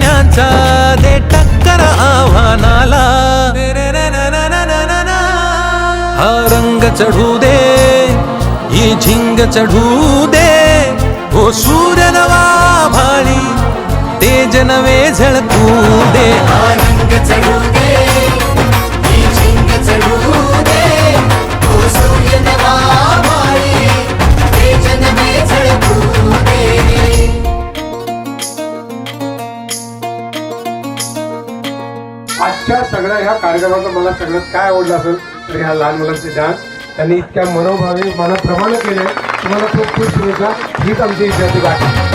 जोर दे टक्कर आव्हानाला. हा रंग चढू दे ही झिंग चढू दे. हो सूर्य नवा भाळी तेज नवे झळकू सगळ्या ह्या कार्यक्रमाचा मला सगळ्यात काय आवडलं असेल तर ह्या लहान मुलांचे डान्स. त्यांनी इतक्या मनोभावे मनाप्रमाणे केले. तुम्हाला खूप खूप शुभेच्छा. हीच आमची विद्यार्थी गाठी.